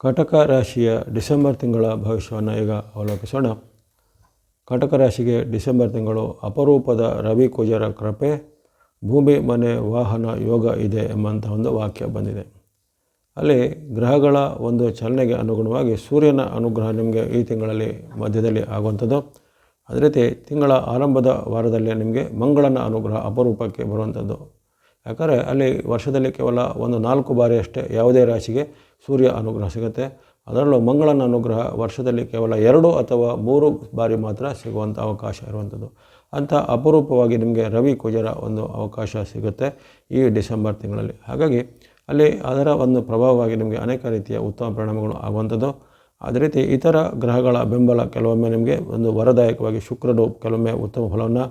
ಕಟಕ ರಾಶಿಯ ಡಿಸೆಂಬರ್ ತಿಂಗಳ ಭವಿಷ್ಯವನ್ನು ಈಗ ಅವಲೋಕಿಸೋಣ. ಕಟಕ ರಾಶಿಗೆ ಡಿಸೆಂಬರ್ ತಿಂಗಳು ಅಪರೂಪದ ರವಿ ಕುಜರ ಕೃಪೆ, ಭೂಮಿ, ಮನೆ, ವಾಹನ, ಯೋಗ ಇದೆ ಎಂಬಂಥ ಒಂದು ವಾಕ್ಯ ಬಂದಿದೆ. ಅಲ್ಲಿ ಗ್ರಹಗಳ ಒಂದು ಚಲನೆಗೆ ಅನುಗುಣವಾಗಿ ಸೂರ್ಯನ ಅನುಗ್ರಹ ನಿಮಗೆ ಈ ತಿಂಗಳಲ್ಲಿ ಮಧ್ಯದಲ್ಲಿ ಆಗುವಂಥದ್ದು. ಅದೇ ರೀತಿ ತಿಂಗಳ ಆರಂಭದ ವಾರದಲ್ಲಿ ನಿಮಗೆ ಮಂಗಳನ ಅನುಗ್ರಹ ಅಪರೂಪಕ್ಕೆ ಬರುವಂಥದ್ದು. ಯಾಕಂದರೆ ಅಲ್ಲಿ ವರ್ಷದಲ್ಲಿ ಕೇವಲ ಒಂದು ನಾಲ್ಕು ಬಾರಿ ಅಷ್ಟೇ ಯಾವುದೇ ರಾಶಿಗೆ ಸೂರ್ಯ ಅನುಗ್ರಹ ಸಿಗುತ್ತೆ. ಅದರಲ್ಲೂ ಮಂಗಳನ ಅನುಗ್ರಹ ವರ್ಷದಲ್ಲಿ ಕೇವಲ ಎರಡು ಅಥವಾ ಮೂರು ಬಾರಿ ಮಾತ್ರ ಸಿಗುವಂಥ ಅವಕಾಶ ಇರುವಂಥದ್ದು. ಅಂಥ ಅಪರೂಪವಾಗಿ ನಿಮಗೆ ರವಿ ಕುಜರ ಒಂದು ಅವಕಾಶ ಸಿಗುತ್ತೆ ಈ ಡಿಸೆಂಬರ್ ತಿಂಗಳಲ್ಲಿ. ಹಾಗಾಗಿ ಅಲ್ಲಿ ಅದರ ಒಂದು ಪ್ರಭಾವವಾಗಿ ನಿಮಗೆ ಅನೇಕ ರೀತಿಯ ಉತ್ತಮ ಪರಿಣಾಮಗಳು ಆಗುವಂಥದ್ದು. ಅದೇ ರೀತಿ ಇತರ ಗ್ರಹಗಳ ಬೆಂಬಲ ಕೆಲವೊಮ್ಮೆ ನಿಮಗೆ ಒಂದು ವರದಾಯಕವಾಗಿ ಶುಕ್ರನು ಕೆಲವೊಮ್ಮೆ ಉತ್ತಮ ಫಲವನ್ನು,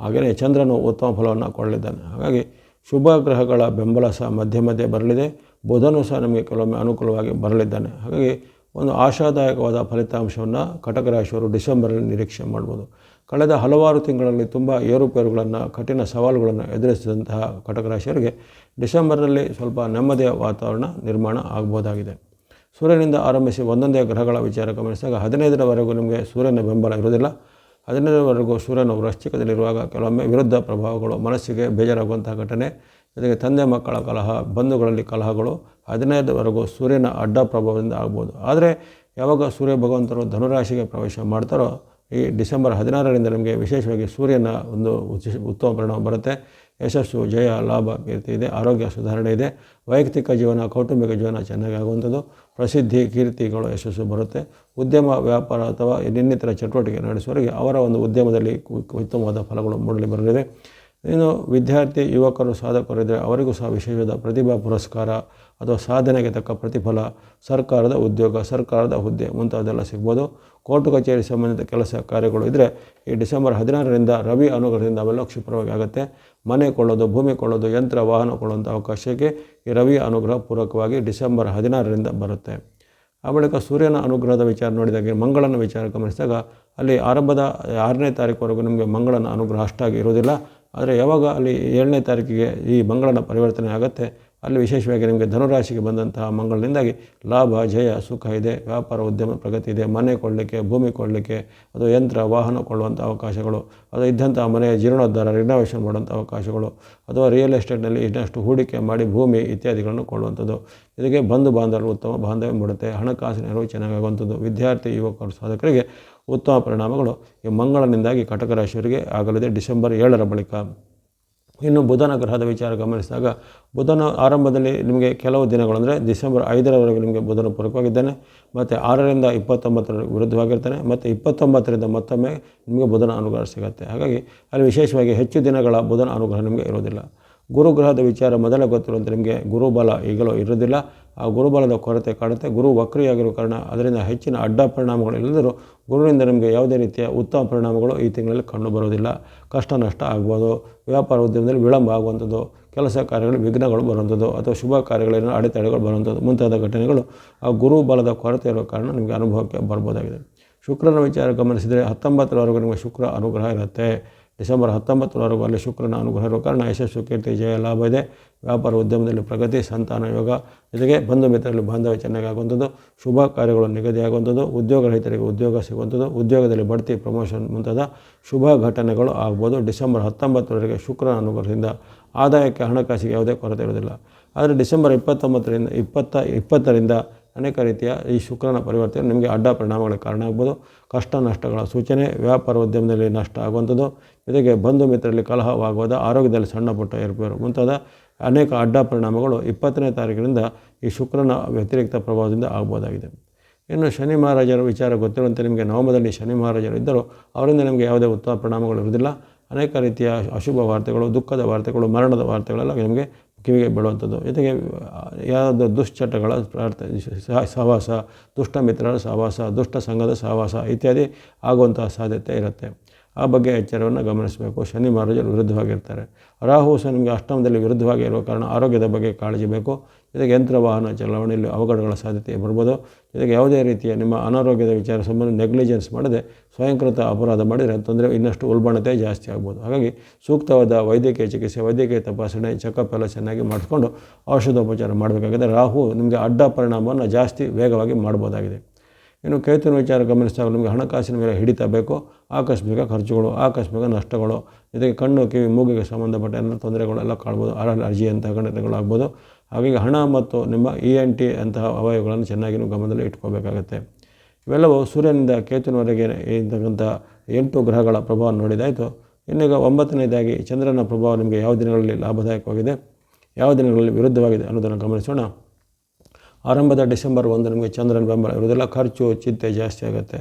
ಹಾಗೆಯೇ ಚಂದ್ರನು ಉತ್ತಮ ಫಲವನ್ನು ಕೊಡಲಿದ್ದಾನೆ. ಹಾಗಾಗಿ ಶುಭ ಗ್ರಹಗಳ ಬೆಂಬಲ ಸಹ ಮಧ್ಯೆ ಮಧ್ಯೆ ಬರಲಿದೆ. ಬುಧನು ಸಹ ನಮಗೆ ಕೆಲವೊಮ್ಮೆ ಅನುಕೂಲವಾಗಿ ಬರಲಿದ್ದಾನೆ. ಹಾಗಾಗಿ ಒಂದು ಆಶಾದಾಯಕವಾದ ಫಲಿತಾಂಶವನ್ನು ಕಟಕ ರಾಶಿಯವರು ಡಿಸೆಂಬರಲ್ಲಿ ನಿರೀಕ್ಷೆ ಮಾಡ್ಬೋದು. ಕಳೆದ ಹಲವಾರು ತಿಂಗಳಲ್ಲಿ ತುಂಬ ಏರುಪೇರುಗಳನ್ನು, ಕಠಿಣ ಸವಾಲುಗಳನ್ನು ಎದುರಿಸಿದಂತಹ ಕಟಕ ರಾಶಿಯವರಿಗೆ ಡಿಸೆಂಬರ್ನಲ್ಲಿ ಸ್ವಲ್ಪ ನೆಮ್ಮದಿಯ ವಾತಾವರಣ ನಿರ್ಮಾಣ ಆಗ್ಬೋದಾಗಿದೆ. ಸೂರ್ಯನಿಂದ ಆರಂಭಿಸಿ ಒಂದೊಂದೇ ಗ್ರಹಗಳ ವಿಚಾರ ಗಮನಿಸಿದಾಗ ಹದಿನೈದರವರೆಗೂ ನಿಮಗೆ ಸೂರ್ಯನ ಬೆಂಬಲ ಇರುವುದಿಲ್ಲ. ಹದಿನೈದರವರೆಗೂ ಸೂರ್ಯನು ವೃಶ್ಚಿಕದಲ್ಲಿರುವಾಗ ಕೆಲವೊಮ್ಮೆ ವಿರುದ್ಧ ಪ್ರಭಾವಗಳು, ಮನಸ್ಸಿಗೆ ಬೇಜಾರಾಗುವಂತಹ ಘಟನೆ, ಜೊತೆಗೆ ತಂದೆ ಮಕ್ಕಳ ಕಲಹ, ಬಂಧುಗಳಲ್ಲಿ ಕಲಹಗಳು, ಹದಿನೈದರವರೆಗೂ ಸೂರ್ಯನ ಅಡ್ಡ ಪ್ರಭಾವದಿಂದ ಆಗ್ಬೋದು. ಆದರೆ ಯಾವಾಗ ಸೂರ್ಯ ಭಗವಂತರು ಧನುರಾಶಿಗೆ ಪ್ರವೇಶ ಮಾಡ್ತಾರೋ ಈ ಡಿಸೆಂಬರ್ ಹದಿನಾರರಿಂದ ನಮಗೆ ವಿಶೇಷವಾಗಿ ಸೂರ್ಯನ ಒಂದು ಉತ್ತಮ ಪರಿಣಾಮ ಬರುತ್ತೆ. ಯಶಸ್ಸು, ಜಯ, ಲಾಭ, ಕೀರ್ತಿ ಇದೆ, ಆರೋಗ್ಯ ಸುಧಾರಣೆ ಇದೆ. ವೈಯಕ್ತಿಕ ಜೀವನ, ಕೌಟುಂಬಿಕ ಜೀವನ ಚೆನ್ನಾಗಿ ಆಗುವಂಥದ್ದು. ಪ್ರಸಿದ್ಧಿ, ಕೀರ್ತಿಗಳು, ಯಶಸ್ಸು ಬರುತ್ತೆ. ಉದ್ಯಮ, ವ್ಯಾಪಾರ ಅಥವಾ ಇನ್ನಿತರ ಚಟುವಟಿಕೆ ನಡೆಸುವವರಿಗೆ ಅವರ ಒಂದು ಉದ್ಯಮದಲ್ಲಿ ಉತ್ತಮವಾದ ಫಲಗಳು ಮೂಡಲಿ ಬರಲಿವೆ ಇನ್ನು ವಿದ್ಯಾರ್ಥಿ, ಯುವಕರು ಸಾಧಕರಿದ್ದರೆ ಅವರಿಗೂ ಸಹ ವಿಶೇಷವಾದ ಪ್ರತಿಭಾ ಪುರಸ್ಕಾರ ಅಥವಾ ಸಾಧನೆಗೆ ತಕ್ಕ ಪ್ರತಿಫಲ ಸರ್ಕಾರದ ಉದ್ಯೋಗ, ಸರ್ಕಾರದ ಹುದ್ದೆ ಮುಂತಾದೆಲ್ಲ ಸಿಗ್ಬೋದು. ಕೋರ್ಟು ಕಚೇರಿ ಸಂಬಂಧಿತ ಕೆಲಸ ಕಾರ್ಯಗಳು ಇದ್ದರೆ ಈ ಡಿಸೆಂಬರ್ ಹದಿನಾರರಿಂದ ರವಿ ಅನುಗ್ರಹದಿಂದ ಅವೆಲ್ಲ ಕ್ಷಿಪ್ರವಾಗಿ ಆಗುತ್ತೆ. ಮನೆ ಕೊಳ್ಳೋದು, ಭೂಮಿ ಕೊಳ್ಳೋದು, ಯಂತ್ರ, ವಾಹನ ಕೊಳ್ಳುವಂಥ ಅವಕಾಶಕ್ಕೆ ಈ ರವಿ ಅನುಗ್ರಹ ಪೂರಕವಾಗಿ ಡಿಸೆಂಬರ್ ಹದಿನಾರರಿಂದ ಬರುತ್ತೆ. ಆ ಬಳಿಕ ಸೂರ್ಯನ ಅನುಗ್ರಹದ ವಿಚಾರ ನೋಡಿದಾಗ ಮಂಗಳನ ವಿಚಾರ ಗಮನಿಸಿದಾಗ ಅಲ್ಲಿ ಆರಂಭದ ಆರನೇ ತಾರೀಕುವರೆಗೂ ನಿಮಗೆ ಮಂಗಳನ ಅನುಗ್ರಹ ಅಷ್ಟಾಗಿ ಇರೋದಿಲ್ಲ ಆದರೆ ಯಾವಾಗ ಅಲ್ಲಿ ಏಳನೇ ತಾರೀಕಿಗೆ ಈ ಮಂಗಳನ ಪರಿವರ್ತನೆ ಆಗುತ್ತೆ? ಅಲ್ಲಿ ವಿಶೇಷವಾಗಿ ನಿಮಗೆ ಧನುರಾಶಿಗೆ ಬಂದಂತಹ ಮಂಗಳಿನಿಂದಾಗಿ ಲಾಭ, ಜಯ, ಸುಖ ಇದೆ. ವ್ಯಾಪಾರ, ಉದ್ಯಮ, ಪ್ರಗತಿ ಇದೆ. ಮನೆ ಕೊಡಲಿಕ್ಕೆ ಭೂಮಿ ಕೊಡಲಿಕ್ಕೆ ಅದು ಯಂತ್ರ, ವಾಹನ ಕೊಳ್ಳುವಂಥ ಅವಕಾಶಗಳು, ಅದು ಇದ್ದಂಥ ಮನೆಯ ಜೀರ್ಣೋದ್ಧಾರ ರಿನೋವೇಷನ್ ಮಾಡುವಂಥ ಅವಕಾಶಗಳು, ಅಥವಾ ರಿಯಲ್ ಎಸ್ಟೇಟ್ನಲ್ಲಿ ಇನ್ನಷ್ಟು ಹೂಡಿಕೆ ಮಾಡಿ ಭೂಮಿ ಇತ್ಯಾದಿಗಳನ್ನು ಕೊಡುವಂಥದ್ದು ಇದಕ್ಕೆ ಬಂಧು ಬಾಂಧವರು ಉತ್ತಮ ಬಾಂಧವ್ಯ ಮೂಡುತ್ತೆ. ಹಣಕಾಸಿನ ನೆರವು ಚೆನ್ನಾಗುವಂಥದ್ದು ವಿದ್ಯಾರ್ಥಿ, ಯುವಕರು, ಸಾಧಕರಿಗೆ ಉತ್ತಮ ಪರಿಣಾಮಗಳು ಈ ಮಂಗಳನಿಂದಾಗಿ ಕಟಕ ರಾಶಿಯವರಿಗೆ ಆಗಲಿದೆ ಡಿಸೆಂಬರ್ ಏಳರ ಬಳಿಕ. ಇನ್ನು ಬುಧನ ಗ್ರಹದ ವಿಚಾರ ಗಮನಿಸಿದಾಗ ಬುಧನ ಆರಂಭದಲ್ಲಿ ನಿಮಗೆ ಕೆಲವು ದಿನಗಳು ಅಂದರೆ ಡಿಸೆಂಬರ್ ಐದರವರೆಗೆ ನಿಮಗೆ ಬುಧನ ಪೂರಕವಾಗಿದ್ದಾನೆ, ಮತ್ತು ಆರರಿಂದ ಇಪ್ಪತ್ತೊಂಬತ್ತರ ವಿರುದ್ಧವಾಗಿರ್ತಾನೆ, ಮತ್ತು ಇಪ್ಪತ್ತೊಂಬತ್ತರಿಂದ ಮತ್ತೊಮ್ಮೆ ನಿಮಗೆ ಬುಧನ ಅನುಗ್ರಹ ಸಿಗುತ್ತೆ. ಹಾಗಾಗಿ ಅಲ್ಲಿ ವಿಶೇಷವಾಗಿ ಹೆಚ್ಚು ದಿನಗಳ ಬುಧನ ಅನುಗ್ರಹ ನಿಮಗೆ ಇರೋದಿಲ್ಲ ಗುರುಗ್ರಹದ ವಿಚಾರ ಮೊದಲೇ ಗೊತ್ತಿರುವಂತೆ ನಿಮಗೆ ಗುರುಬಲ ಈಗಲೂ ಇರೋದಿಲ್ಲ ಆ ಗುರುಬಲದ ಕೊರತೆ ಕಾಣುತ್ತೆ. ಗುರು ವಕ್ರಿಯಾಗಿರೋ ಕಾರಣ ಅದರಿಂದ ಹೆಚ್ಚಿನ ಅಡ್ಡ ಪರಿಣಾಮಗಳು ಇಲ್ಲದರೂ ಗುರುವಿನಿಂದ ನಿಮಗೆ ಯಾವುದೇ ರೀತಿಯ ಉತ್ತಮ ಪರಿಣಾಮಗಳು ಈ ತಿಂಗಳಲ್ಲಿ ಕಂಡು ಬರೋದಿಲ್ಲ ಕಷ್ಟ ನಷ್ಟ ಆಗ್ಬೋದು. ವ್ಯಾಪಾರ ಉದ್ಯಮದಲ್ಲಿ ವಿಳಂಬ ಆಗುವಂಥದ್ದು, ಕೆಲಸ ಕಾರ್ಯಗಳು ವಿಘ್ನಗಳು ಬರುವಂಥದ್ದು ಅಥವಾ ಶುಭ ಕಾರ್ಯಗಳೇನೋ ಅಡೆತಡೆಗಳು ಬರುವಂಥದ್ದು ಮುಂತಾದ ಘಟನೆಗಳು ಆ ಗುರು ಬಲದ ಕೊರತೆ ಇರೋ ಕಾರಣ ನಿಮಗೆ ಅನುಭವಕ್ಕೆ ಬರ್ಬೋದಾಗಿದೆ. ಶುಕ್ರನ ವಿಚಾರ ಗಮನಿಸಿದರೆ ಹತ್ತೊಂಬತ್ತರವರೆಗೂ ನಿಮಗೆ ಶುಕ್ರ ಅನುಗ್ರಹ ಇರುತ್ತೆ. ಡಿಸೆಂಬರ್ ಹತ್ತೊಂಬತ್ತರವರೆಗೂ ಅಲ್ಲಿ ಶುಕ್ರನ ಅನುಗ್ರಹ ಇರುವ ಕಾರಣ ಯಶಸ್ಸು, ಕೀರ್ತಿ, ಜಯ, ಲಾಭ ಇದೆ. ವ್ಯಾಪಾರ ಉದ್ಯಮದಲ್ಲಿ ಪ್ರಗತಿ, ಸಂತಾನ, ಯೋಗ ಜೊತೆಗೆ ಬಂಧು ಮಿತ್ರರಲ್ಲಿ ಬಾಂಧವ್ಯ ಚೆನ್ನಾಗಿ ಆಗುವಂಥದ್ದು ಶುಭ ಕಾರ್ಯಗಳು ನಿಗದಿಯಾಗುವಂಥದ್ದು, ಉದ್ಯೋಗ ರಹಿತರಿಗೆ ಉದ್ಯೋಗ ಸಿಗುವಂಥದ್ದು, ಉದ್ಯೋಗದಲ್ಲಿ ಬಡ್ತಿ, ಪ್ರಮೋಷನ್ ಮುಂತಾದ ಶುಭ ಘಟನೆಗಳು ಆಗ್ಬೋದು. ಡಿಸೆಂಬರ್ ಹತ್ತೊಂಬತ್ತರವರೆಗೆ ಶುಕ್ರನ ಅನುಗ್ರಹದಿಂದ ಆದಾಯಕ್ಕೆ ಹಣಕಾಸಿಗೆ ಯಾವುದೇ ಕೊರತೆ ಇರುವುದಿಲ್ಲ. ಆದರೆ ಡಿಸೆಂಬರ್ ಇಪ್ಪತ್ತೊಂಬತ್ತರಿಂದ, ಇಪ್ಪತ್ತ, ಇಪ್ಪತ್ತರಿಂದ ಅನೇಕ ರೀತಿಯ ಈ ಶುಕ್ರನ ಪರಿವರ್ತನೆ ನಿಮಗೆ ಅಡ್ಡ ಪರಿಣಾಮಗಳ ಕಾರಣ ಆಗ್ಬೋದು. ಕಷ್ಟ ನಷ್ಟಗಳ ಸೂಚನೆ ವ್ಯಾಪಾರೋದ್ಯಮದಲ್ಲಿ ನಷ್ಟ ಆಗುವಂಥದ್ದು, ಜೊತೆಗೆ ಬಂಧು ಮಿತ್ರರಲ್ಲಿ ಕಲಹವಾಗುವುದು, ಆರೋಗ್ಯದಲ್ಲಿ ಸಣ್ಣ ಪುಟ್ಟ ಏರ್ಪೇರು ಮುಂತಾದ ಅನೇಕ ಅಡ್ಡ ಪರಿಣಾಮಗಳು ಇಪ್ಪತ್ತನೇ ತಾರೀಕಿನಿಂದ ಈ ಶುಕ್ರನ ವ್ಯತಿರಿಕ್ತ ಪ್ರಭಾವದಿಂದ ಆಗ್ಬೋದಾಗಿದೆ. ಇನ್ನು ಶನಿ ಮಹಾರಾಜರ ವಿಚಾರ ಗೊತ್ತಿರುವಂತೆ ನಿಮಗೆ ನವಮದಲ್ಲಿ ಶನಿ ಮಹಾರಾಜರು ಇದ್ದರೂ ಅವರಿಂದ ನಿಮಗೆ ಯಾವುದೇ ಉತ್ತಮ ಪರಿಣಾಮಗಳು ಇರುವುದಿಲ್ಲ. ಅನೇಕ ರೀತಿಯ ಅಶುಭ ವಾರ್ತೆಗಳು, ದುಃಖದ ವಾರ್ತೆಗಳು, ಮರಣದ ವಾರ್ತೆಗಳೆಲ್ಲ ನಿಮಗೆ ಕಿವಿಗೆ ಬೀಳುವಂಥದ್ದು. ಜೊತೆಗೆ ಯಾವುದೋ ದುಶ್ಚಟಗಳ ಪ್ರಾರ್ಥ ಸಹ- ಸಹವಾಸ, ದುಷ್ಟ ಮಿತ್ರರ ಸಹವಾಸ, ದುಷ್ಟ ಸಂಘದ ಸಹವಾಸ ಇತ್ಯಾದಿ ಆಗುವಂತಹ ಸಾಧ್ಯತೆ ಇರುತ್ತೆ. ಆ ಬಗ್ಗೆ ಎಚ್ಚರವನ್ನು ಗಮನಿಸಬೇಕು. ಶನಿ ಮಹಾರಾಜರು ವಿರುದ್ಧವಾಗಿರ್ತಾರೆ. ರಾಹು ಸಹ ನಿಮಗೆ ಅಷ್ಟಮದಲ್ಲಿ ವಿರುದ್ಧವಾಗಿ ಇರುವ ಕಾರಣ ಆರೋಗ್ಯದ ಬಗ್ಗೆ ಕಾಳಜಿ ಬೇಕು. ಜೊತೆಗೆ ಯಂತ್ರ, ವಾಹನ ಚಲಾವಣೆಯಲ್ಲಿ ಅವಘಡಗಳ ಸಾಧ್ಯತೆ ಬರ್ಬೋದು. ಜೊತೆಗೆ ಯಾವುದೇ ರೀತಿಯ ನಿಮ್ಮ ಅನಾರೋಗ್ಯದ ವಿಚಾರ ಸಂಬಂಧ ನೆಗ್ಲಿಜೆನ್ಸ್ ಮಾಡದೆ ಸ್ವಯಂಕೃತ ಅಪರಾಧ ಮಾಡಿದರೆ ತೊಂದರೆ ಇನ್ನಷ್ಟು ಉಲ್ಬಣತೆ ಜಾಸ್ತಿ ಆಗ್ಬೋದು. ಹಾಗಾಗಿ ಸೂಕ್ತವಾದ ವೈದ್ಯಕೀಯ ಚಿಕಿತ್ಸೆ, ವೈದ್ಯಕೀಯ ತಪಾಸಣೆ ಚೆಕಪ್ ಎಲ್ಲ ಚೆನ್ನಾಗಿ ಮಾಡಿಕೊಂಡು ಔಷಧೋಪಚಾರ ಮಾಡಬೇಕಾಗಿದೆ ರಾಹು ನಿಮಗೆ ಅಡ್ಡ ಪರಿಣಾಮವನ್ನು ಜಾಸ್ತಿ ವೇಗವಾಗಿ ಮಾಡ್ಬೋದಾಗಿದೆ. ಇನ್ನು ಕೇತುವಿನ ವಿಚಾರ ಗಮನಿಸಿದಾಗ ನಿಮಗೆ ಹಣಕಾಸಿನ ಮೇಲೆ ಹಿಡಿತ ಬೇಕು. ಆಕಸ್ಮಿಕ ಖರ್ಚುಗಳು, ಆಕಸ್ಮಿಕ ನಷ್ಟಗಳು, ಜೊತೆಗೆ ಕಣ್ಣು, ಕಿವಿ, ಮೂಗಿಗೆ ಸಂಬಂಧಪಟ್ಟ ಎಲ್ಲ ತೊಂದರೆಗಳೆಲ್ಲ ಕಾಣ್ಬೋದು. ಅಲರ್ಜಿ ಅಂತ ಘಟನೆಗಳು ಆಗ್ಬೋದು ಹಾಗಾಗಿ ಹಣ ಮತ್ತು ನಿಮ್ಮ ಇ ಎನ್ ಟಿ ಅಂತಹ ಅವಯವಗಳನ್ನು ಚೆನ್ನಾಗಿ ಗಮನದಲ್ಲಿ ಇಟ್ಕೋಬೇಕಾಗತ್ತೆ. ಇವೆಲ್ಲವೂ ಸೂರ್ಯನಿಂದ ಕೇತುವಿನವರೆಗೆ ಇರ್ತಕ್ಕಂಥ ಎಂಟು ಗ್ರಹಗಳ ಪ್ರಭಾವ ನೋಡಿದಾಯಿತು. ಇನ್ನೀಗ ಒಂಬತ್ತನೇದಾಗಿ ಚಂದ್ರನ ಪ್ರಭಾವ ನಿಮಗೆ ಯಾವ ದಿನಗಳಲ್ಲಿ ಲಾಭದಾಯಕವಾಗಿದೆ? ಯಾವ ದಿನಗಳಲ್ಲಿ ವಿರುದ್ಧವಾಗಿದೆ ಅನ್ನೋದನ್ನು ಗಮನಿಸೋಣ. ಆರಂಭದ ಡಿಸೆಂಬರ್ ಒಂದು ನಿಮಗೆ ಚಂದ್ರನ ಬೆಂಬಲ ಇರೋದೆಲ್ಲ ಖರ್ಚು ಚಿಂತೆ ಜಾಸ್ತಿ ಆಗುತ್ತೆ.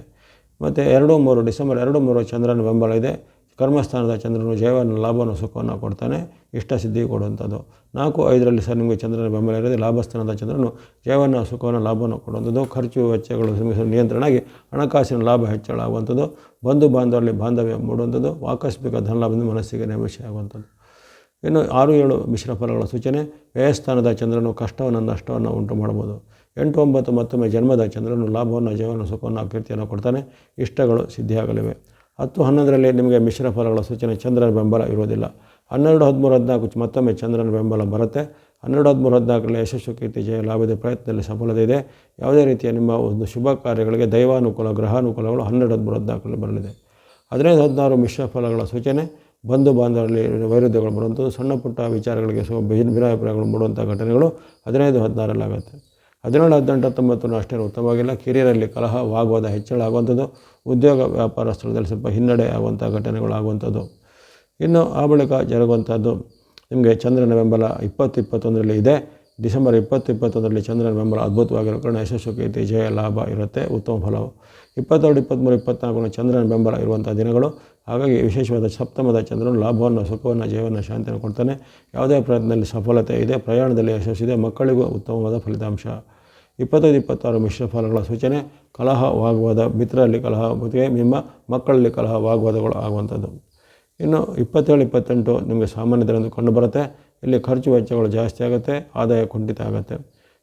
ಮತ್ತು ಎರಡು ಮೂರು ಡಿಸೆಂಬರ್ ಎರಡು ಮೂರು ಚಂದ್ರನ ಬೆಂಬಲ ಇದೆ. ಕರ್ಮಸ್ಥಾನದ ಚಂದ್ರನು ಜಯವನ್ನು, ಲಾಭವನ್ನು, ಸುಖವನ್ನು ಕೊಡ್ತಾನೆ, ಇಷ್ಟ ಸಿದ್ಧಿ ಕೊಡುವಂಥದ್ದು. ನಾಲ್ಕು, ಐದರಲ್ಲಿ ಸರ್ ನಿಮಗೆ ಚಂದ್ರನ ಬೆಂಬಲ ಇರೋದು ಲಾಭಸ್ಥಾನದ ಚಂದ್ರನು ಜಯವನ್ನು, ಸುಖವನ್ನು, ಲಾಭವನ್ನು ಕೊಡುವಂಥದ್ದು. ಖರ್ಚು, ವೆಚ್ಚಗಳು ನಿಯಂತ್ರಣ ಆಗಿ ಹಣಕಾಸಿನ ಲಾಭ ಹೆಚ್ಚಳ ಆಗುವಂಥದ್ದು ಬಂಧು ಬಾಂಧವರಲ್ಲಿ ಬಾಂಧವ್ಯ ಮೂಡುವಂಥದ್ದು. ಆಕಸ್ಮಿಕ ಧನಲಾಭದಿಂದ ಮನಸ್ಸಿಗೆ ನೆಮ್ಮದಿ ಆಗುವಂಥದ್ದು. ಇನ್ನು ಆರು, ಏಳು ಮಿಶ್ರ ಫಲಗಳ ಸೂಚನೆ, ವ್ಯಯಸ್ಥಾನದ ಚಂದ್ರನು ಕಷ್ಟವನ್ನು, ನಷ್ಟವನ್ನು ಉಂಟು ಮಾಡ್ಬೋದು ಎಂಟು, ಒಂಬತ್ತು ಮತ್ತೊಮ್ಮೆ ಜನ್ಮದ ಚಂದ್ರನು ಲಾಭವನ್ನು ಜೀವನ ಸುಖವನ್ನು ಕೀರ್ತಿಯನ್ನು ಕೊಡ್ತಾನೆ. ಇಷ್ಟಗಳು ಸಿದ್ಧಿಯಾಗಲಿವೆ. ಹತ್ತು ಹನ್ನೊಂದರಲ್ಲಿ ನಿಮಗೆ ಮಿಶ್ರ ಫಲಗಳ ಸೂಚನೆ ಚಂದ್ರನ ಬೆಂಬಲ ಇರೋದಿಲ್ಲ ಹನ್ನೆರಡು ಹದಿಮೂರು ಹದಿನಾಲ್ಕು ಮತ್ತೊಮ್ಮೆ ಚಂದ್ರನ ಬೆಂಬಲ ಬರುತ್ತೆ. ಹನ್ನೆರಡು ಹದಿಮೂರು ಹದಿನಾಲ್ಕರಲ್ಲಿ ಯಶಸ್ಸು ಕೀರ್ತಿ ಜಯ ಲಾಭದ ಪ್ರಯತ್ನದಲ್ಲಿ ಸಫಲತೆ ಇದೆ. ಯಾವುದೇ ರೀತಿಯ ನಿಮ್ಮ ಒಂದು ಶುಭ ಕಾರ್ಯಗಳಿಗೆ ದೈವಾನುಕೂಲ, ಗ್ರಹಾನುಕೂಲಗಳು ಹನ್ನೆರಡು ಹದಿಮೂರು ಹದಿನಾಲ್ಕರಲ್ಲಿ ಬರಲಿದೆ. ಹದಿನೈದು ಹದಿನಾರು ಮಿಶ್ರ ಫಲಗಳ ಸೂಚನೆ, ಬಂಧು ಬಾಂಧವರಲ್ಲಿ ವೈರುಧ್ಯಗಳು ಬರುವಂಥದ್ದು, ಸಣ್ಣ ಪುಟ್ಟ ವಿಚಾರಗಳಿಗೆ ಸೊ ಭಿನ್ನ ಭಿನ್ನಾಭಿಪ್ರಾಯಗಳು ಮೂಡುವಂಥ ಘಟನೆಗಳು ಹದಿನೈದು ಹದಿನಾರಲ್ಲಿ ಆಗುತ್ತೆ ಹದಿನೇಳು ಹದಿನೆಂಟು ಹತ್ತೊಂಬತ್ತು ಅಷ್ಟೇ ಉತ್ತಮವಾಗಿಲ್ಲ. ಕಿರಿಯರಲ್ಲಿ ಕಲಹ ವಾಗ್ವಾದ ಹೆಚ್ಚಳ ಆಗುವಂಥದ್ದು, ಉದ್ಯೋಗ ವ್ಯಾಪಾರ ಸ್ಥಳದಲ್ಲಿ ಸ್ವಲ್ಪ ಹಿನ್ನಡೆ ಆಗುವಂಥ ಘಟನೆಗಳು ಆಗುವಂಥದ್ದು. ಇನ್ನು ಆ ಬಳಿಕ ಜರುಗುವಂಥದ್ದು ನಿಮಗೆ ಚಂದ್ರನ ಬೆಂಬಲ ಇಪ್ಪತ್ತು ಇಪ್ಪತ್ತೊಂದರಲ್ಲಿ ಇದೆ. ಡಿಸೆಂಬರ್ ಇಪ್ಪತ್ತು ಇಪ್ಪತ್ತೊಂದರಲ್ಲಿ ಚಂದ್ರನ ಬೆಂಬಲ ಅದ್ಭುತವಾಗಿರೋ ಕಾರಣ ಯಶಸ್ಸು ಕೀರ್ತಿ, ಜಯ, ಲಾಭ ಇರುತ್ತೆ, ಉತ್ತಮ ಫಲವು. ಇಪ್ಪತ್ತೆರಡು, ಇಪ್ಪತ್ತ್ಮೂರು ಇಪ್ಪತ್ತ್ನಾಲ್ಕು ಚಂದ್ರನ ಬೆಂಬಲ ಇರುವಂಥ ದಿನಗಳು. ಹಾಗಾಗಿ ವಿಶೇಷವಾದ ಸಪ್ತಮದ ಚಂದ್ರನು ಲಾಭವನ್ನು, ಸುಖವನ್ನು ಜೀವನ ಶಾಂತಿಯನ್ನು ಕೊಡ್ತಾನೆ. ಯಾವುದೇ ಪ್ರಯತ್ನದಲ್ಲಿ ಸಫಲತೆ ಇದೆ, ಪ್ರಯಾಣದಲ್ಲಿ ಯಶಸ್ಸಿದೆ ಮಕ್ಕಳಿಗೂ ಉತ್ತಮವಾದ ಫಲಿತಾಂಶ. ಇಪ್ಪತ್ತೈದು, ಇಪ್ಪತ್ತಾರು ಮಿಶ್ರ ಫಲಗಳ ಸೂಚನೆ, ಕಲಹ, ವಾಗ್ವಾದ, ಮಿತ್ರರಲ್ಲಿ ಕಲಹ ಮದುವೆ ನಿಮ್ಮ ಮಕ್ಕಳಲ್ಲಿ ಕಲಹ, ವಾಗ್ವಾದಗಳು ಆಗುವಂಥದ್ದು. ಇನ್ನು ಇಪ್ಪತ್ತೇಳು, ಇಪ್ಪತ್ತೆಂಟು ನಿಮಗೆ ಸಾಮಾನ್ಯದರೆಂದು ಕಂಡುಬರುತ್ತೆ ಇಲ್ಲಿ ಖರ್ಚು ವೆಚ್ಚಗಳು ಜಾಸ್ತಿ ಆಗುತ್ತೆ, ಆದಾಯ ಕುಂಠಿತ ಆಗುತ್ತೆ.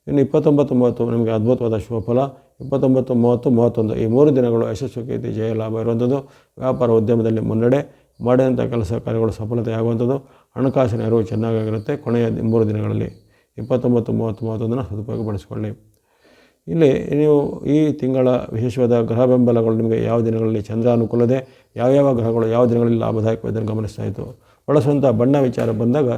ಇನ್ನು ಇಪ್ಪತ್ತೊಂಬತ್ತು, ಮೂವತ್ತು ನಿಮಗೆ ಅದ್ಭುತವಾದ ಶುಭಫಲ ಇಪ್ಪತ್ತೊಂಬತ್ತು, ಮೂವತ್ತು, ಮೂವತ್ತೊಂದು ಈ ಮೂರು ದಿನಗಳು ಯಶಸ್ಸು ಕೀರ್ತಿ ಜಯ ಲಾಭ ಇರುವಂಥದ್ದು. ವ್ಯಾಪಾರ ಉದ್ಯಮದಲ್ಲಿ ಮುನ್ನಡೆ, ಮಾಡಿದಂಥ ಕೆಲಸ ಕಾರ್ಯಗಳು ಸಫಲತೆ ಆಗುವಂಥದ್ದು ಹಣಕಾಸಿನ ಅರಿವು ಚೆನ್ನಾಗಿರುತ್ತೆ ಕೊನೆಯ ಮೂರು ದಿನಗಳಲ್ಲಿ ಇಪ್ಪತ್ತೊಂಬತ್ತು, ಮೂವತ್ತು, ಮೂವತ್ತೊಂದನ್ನು ಸದುಪಯೋಗಪಡಿಸಿಕೊಳ್ಳಿ ಇಲ್ಲಿ ನೀವು ಈ ತಿಂಗಳ ವಿಶೇಷವಾದ ಗ್ರಹ ಬೆಂಬಲಗಳು ನಿಮಗೆ ಯಾವ ದಿನಗಳಲ್ಲಿ ಚಂದ್ರ ಅನುಕೂಲದೆ ಯಾವ್ಯಾವ ಗ್ರಹಗಳು ಯಾವ ದಿನಗಳಲ್ಲಿ ಲಾಭದಾಯಕವಾದನ್ನು ಗಮನಿಸ್ತಾ ಇತ್ತು. ಬಳಸುವಂಥ ಬಣ್ಣ ವಿಚಾರ ಬಂದಾಗ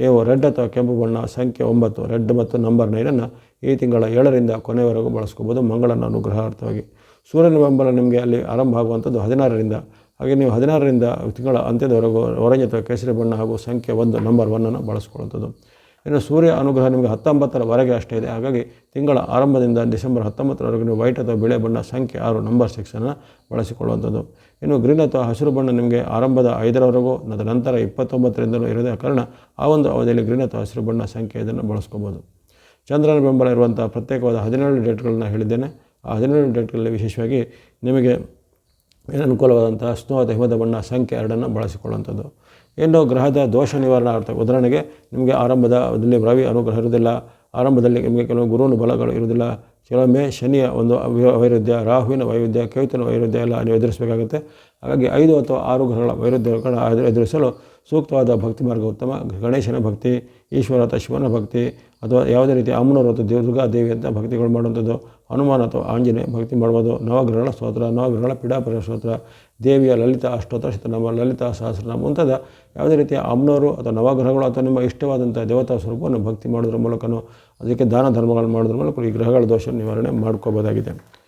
ನೀವು ರೆಡ್ ಅಥವಾ ಕೆಂಪು ಬಣ್ಣ, ಸಂಖ್ಯೆ ಒಂಬತ್ತು, ರೆಡ್ ಮತ್ತು ನಂಬರ್ ನೈನನ್ನು ಈ ತಿಂಗಳ ಏಳರಿಂದ ಕೊನೆಯವರೆಗೂ ಬಳಸ್ಕೋಬೋದು ಮಂಗಳನ ಅನುಗ್ರಹಾರ್ಥವಾಗಿ. ಸೂರ್ಯನ ಬೆಂಬಲ ನಿಮಗೆ ಅಲ್ಲಿ ಆರಂಭ ಆಗುವಂಥದ್ದು ಹದಿನಾರರಿಂದ. ಹಾಗೆ ನೀವು ಹದಿನಾರರಿಂದ ತಿಂಗಳ ಅಂತ್ಯದವರೆಗೂ, ಒರೆಂಜ್ ಅಥವಾ ಕೇಸರಿ ಬಣ್ಣ ಹಾಗೂ ಸಂಖ್ಯೆ ಒಂದು, ನಂಬರ್ ಒನ್ನನ್ನು ಬಳಸ್ಕೊಳ್ಳುವಂಥದ್ದು. ಇನ್ನು ಸೂರ್ಯ ಅನುಗ್ರಹ ನಿಮಗೆ ಹತ್ತೊಂಬತ್ತರವರೆಗೆ ಅಷ್ಟೇ ಇದೆ. ಹಾಗಾಗಿ ತಿಂಗಳ ಆರಂಭದಿಂದ ಡಿಸೆಂಬರ್ ಹತ್ತೊಂಬತ್ತರವರೆಗೆ ನೀವು ವೈಟ್ ಅಥವಾ ಬಿಳೆ ಬಣ್ಣ ಸಂಖ್ಯೆ ಆರು ನಂಬರ್ ಸಿಕ್ಸನ್ನು ಬಳಸಿಕೊಳ್ಳುವಂಥದ್ದು. ಇನ್ನು ಗ್ರೀನ್ ಅಥವಾ ಹಸಿರು ಬಣ್ಣ ನಿಮಗೆ ಆರಂಭದ ಐದರವರೆಗೂ, ಅದರ ನಂತರ ಇಪ್ಪತ್ತೊಂಬತ್ತರಿಂದಲೂ ಇರೋದೇ ಕಾರಣ ಆ ಒಂದು ಅವಧಿಯಲ್ಲಿ ಗ್ರೀನ್ ಅಥವಾ ಹಸಿರು ಬಣ್ಣ ಸಂಖ್ಯೆ ಇದನ್ನು ಬಳಸ್ಕೋಬೋದು. ಚಂದ್ರನ ಬೆಂಬಲ ಇರುವಂಥ ಪ್ರತ್ಯೇಕವಾದ ಹದಿನೇಳು ಡೇಟ್ಗಳನ್ನ ಹೇಳಿದ್ದೇನೆ. ಆ ಹದಿನೇಳು ಡೇಟ್ಗಳಲ್ಲಿ ವಿಶೇಷವಾಗಿ ನಿಮಗೆ ಏನು ಸ್ನೋ ಅಥವಾ ಹಿಮದ ಬಣ್ಣ ಸಂಖ್ಯೆ ಎರಡನ್ನು ಬಳಸಿಕೊಳ್ಳುವಂಥದ್ದು. ಇನ್ನು ಗ್ರಹದ ದೋಷ ನಿವಾರಣೆ ನಿವಾರಣಾರ್ಥ ಉದಾಹರಣೆಗೆ ನಿಮಗೆ ಆರಂಭದಲ್ಲಿ ರವಿ ಅನುಗ್ರಹ ಇರುವುದಿಲ್ಲ, ಆರಂಭದಲ್ಲಿ ನಿಮಗೆ ಕೆಲವು ಗುರುವಿನ ಬಲಗಳು ಇರುವುದಿಲ್ಲ. ಕೆಲವೊಮ್ಮೆ ಶನಿಯ ಒಂದು ವೈರುಧ್ಯ, ರಾಹುವಿನ ವೈರುಧ್ಯ, ಕೇತುವಿನ ವೈರುಧ್ಯ ಎಲ್ಲ ನೀವು ಎದುರಿಸಬೇಕಾಗುತ್ತೆ. ಹಾಗಾಗಿ ಐದು ಅಥವಾ ಆರು ಗ್ರಹಗಳ ವೈರುಧ್ಯಗಳನ್ನು ಎದುರು- ಎದುರಿಸಲು ಸೂಕ್ತವಾದ ಭಕ್ತಿ ಮಾರ್ಗ ಉತ್ತಮ. ಗಣೇಶನ ಭಕ್ತಿ ಈಶ್ವರ ಅಥವಾ ಶಿವನ ಭಕ್ತಿ ಅಥವಾ ಯಾವುದೇ ರೀತಿ ಅಮ್ಮನವರು ಅಥವಾ ದೇವ ದುರ್ಗಾ ದೇವಿ ಅಂತ ಭಕ್ತಿಗಳು ಮಾಡುವಂಥದ್ದು ಹನುಮಾನ ಅಥವಾ ಆಂಜನೇಯ ಭಕ್ತಿ ಮಾಡ್ಬೋದು ನವಗ್ರಹಗಳ ಸ್ತೋತ್ರ ನವಗ್ರಹಗಳ ಪೀಡಾಪರ ಸ್ತೋತ್ರ, ದೇವಿಯ ಲಲಿತ ಅಷ್ಟೋತ್ತರ ಶತನಾಮ, ಲಲಿತ ಸಹಸ್ರನಾಮ ಮುಂತಾದ ಯಾವುದೇ ರೀತಿಯ ಅಮ್ನವರು ಅಥವಾ ನವಗ್ರಹಗಳು ಅಥವಾ ನಿಮ್ಮ ಇಷ್ಟವಾದಂಥ ದೇವತಾ ಸ್ವರೂಪವನ್ನು ಭಕ್ತಿ ಮಾಡೋದ್ರ ಮೂಲಕನೂ, ಅದಕ್ಕೆ ದಾನ ಧರ್ಮಗಳನ್ನು ಮಾಡೋದ್ರ ಮೂಲಕ ಈ ಗ್ರಹಗಳ ದೋಷ ನಿವಾರಣೆ ಮಾಡ್ಕೋಬೋದಾಗಿದೆ.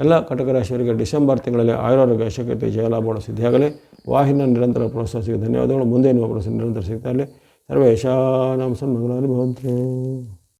ಎಲ್ಲ ಕಟಕ ರಾಶಿಯವರಿಗೆ ಡಿಸೆಂಬರ್ ತಿಂಗಳಲ್ಲಿ ಆಯುರ್ವೇದ ಯಶಕತೆ ಜಯಲಾಭ ಸಿದ್ಧಿಯಾಗಲಿ ವಾಹಿನ ನಿರಂತರ ಪ್ರೋತ್ಸಾಹ ಧನ್ಯವಾದಗಳು. ಮುಂದೆ ಪ್ರೋತ್ಸಾಹ ನಿರಂತರ ಸಿಗ್ತಾ ಇರಲಿ. ಸರ್ವೇಶಾನಾಂ ಸನ್ಮಂಗಲಾನಿ ಭವಂತು